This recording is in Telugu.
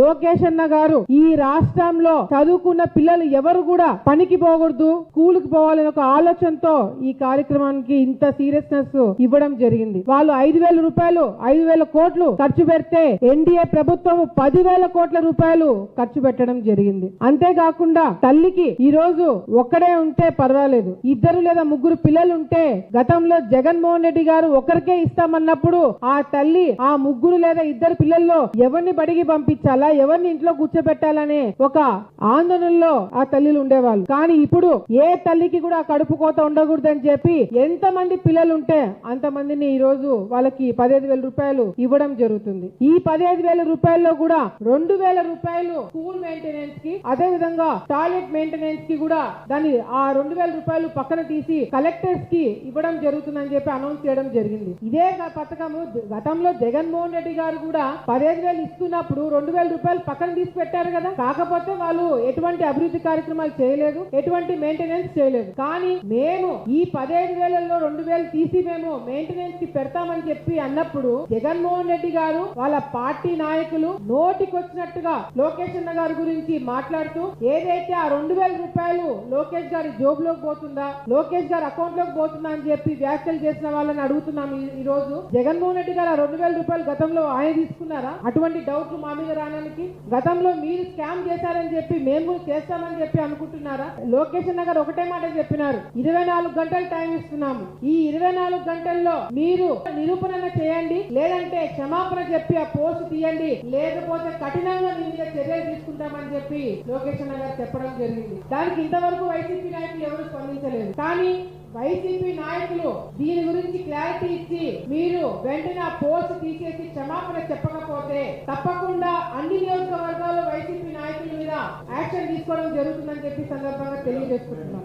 లోకేష్ అన్న గారు ఈ రాష్ట్రంలో చదువుకున్న పిల్లలు ఎవరు కూడా పనికి పోకూడదు స్కూల్కి పోవాలని ఒక ఆలోచనతో ఈ కార్యక్రమానికి ఇంత సీరియస్నెస్ ఇవ్వడం జరిగింది. వాళ్ళు ఐదు వేల రూపాయలు ఐదు వేల కోట్లు ఖర్చు పెడితే ఎన్డీఏ ప్రభుత్వం పదివేల కోట్ల రూపాయలు ఖర్చు పెట్టడం జరిగింది. అంతేకాకుండా తల్లికి ఈ రోజు ఒక్కడే ఉంటే పర్వాలేదు. ఇద్దరు లేదా ముగ్గురు పిల్లలు ఉంటే గతంలో జగన్మోహన్ రెడ్డి గారు ఒకరికే ఇస్తామన్నప్పుడు ఆ తల్లి ఆ ముగ్గురు లేదా ఇద్దరు పిల్లల్లో ఎవరిని బడికి పంపించాలా? ఎవరిని ఇంట్లో కూర్చోబెట్టాలనే ఒక ఆందోళనలో ఆ తల్లిలు ఉండేవాళ్ళు. కానీ ఇప్పుడు ఏ తల్లికి కూడా కడుపు కోత ఉండకూడదని చెప్పి ఎంత మంది పిల్లలు ఉంటే అంత మందిని ఈ రోజు వాళ్ళకి పదిహేను వేల రూపాయలు ఇవ్వడం జరుగుతుంది. ఈ పదిహేను వేల రూపాయల్లో కూడా రెండు వేల రూపాయలు స్కూల్ మెయింటెనెన్స్కి అదే విధంగా టాయిలెట్ మెయింటెనెన్స్కి కూడా దాని ఆ రెండు వేల రూపాయలు పక్కన తీసి కలెక్టర్స్కి ఇవ్వడం జరుగుతుందని చెప్పి అనౌన్స్ చేయడం జరిగింది. ఇదే పథకము గతంలో జగన్మోహన్ రెడ్డి గారు కూడా పదిహేను వేలు ఇస్తున్నప్పుడు రెండు వేల రూపాయలు పక్కన తీసి పెట్టారు కదా. కాకపోతే వాళ్ళు ఎటువంటి అభివృద్ధి కార్యక్రమాలు చేయలేదు ఎటువంటి మెయింటెనెన్స్ చేయలేదు. కానీ మేము ఈ పదిహేను వేలలో రెండు వేలు తీసి మేము మెయింటెనెన్స్కి పెడతామని చెప్పి అన్నప్పుడు జగన్మోహన్ రెడ్డి గారు వాళ్ళ పార్టీ నాయకులు నోటికొచ్చినట్టుగా లోకేష్ అన్న గారి గురించి మాట్లాడుతూ ఏదైతే ఆ రెండు వేల రూపాయలు లోకేష్ గారి జోబులోకి పోతుందా లోకేష్ గారి అకౌంట్లోకి పోతుందా అని చెప్పి వ్యాఖ్యలు చేసిన వాళ్ళని అడుగుతున్నాం ఈ- రోజు జగన్మోహన్ రెడ్డి గారు ఆ రెండు వేల రూపాయలు గతంలో ఆయన తీసుకున్నారా? అటువంటి డౌట్లు మా మీద రావడానికి గతంలో మీరు స్కామ్ చేశారని చెప్పి మేము చేస్తామని చెప్పి అనుకుంటున్నారా? లోకేష్ నగర్ ఒకటే మాట చెప్పినారు. ఇరవై నాలుగు గంటలు టైం ఇస్తున్నాము. ఈ ఇరవై నాలుగు గంటల్లో మీరు నిరూపణ చేయండి లేదంటే క్షమాపణ చెప్పి ఆ పోస్ట్ తీయండి లేకపోతే కఠినంగా మీ మీద చర్యలు తీసుకుంటామని చెప్పి లోకేష్ నగర్ చెప్పడం జరిగింది. దానికి ఇంతవరకు వైసీపీ నాయకులు ఎవరు స్పందించలేదు. కానీ వైసీపీ నాయకులు దీని గురించి క్లారిటీ ఇచ్చి మీరు వెంటనే ఆ పోస్ట్ తీసేసి క్షమాపణ చెప్పకపోతే తప్పకుండా అన్ని నియోజకవర్గాల్లో వైసీపీ నాయకుల మీద యాక్షన్ తీసుకోవడం జరుగుతుందని చెప్పి సందర్భంగా తెలియజేసుకుంటున్నాం.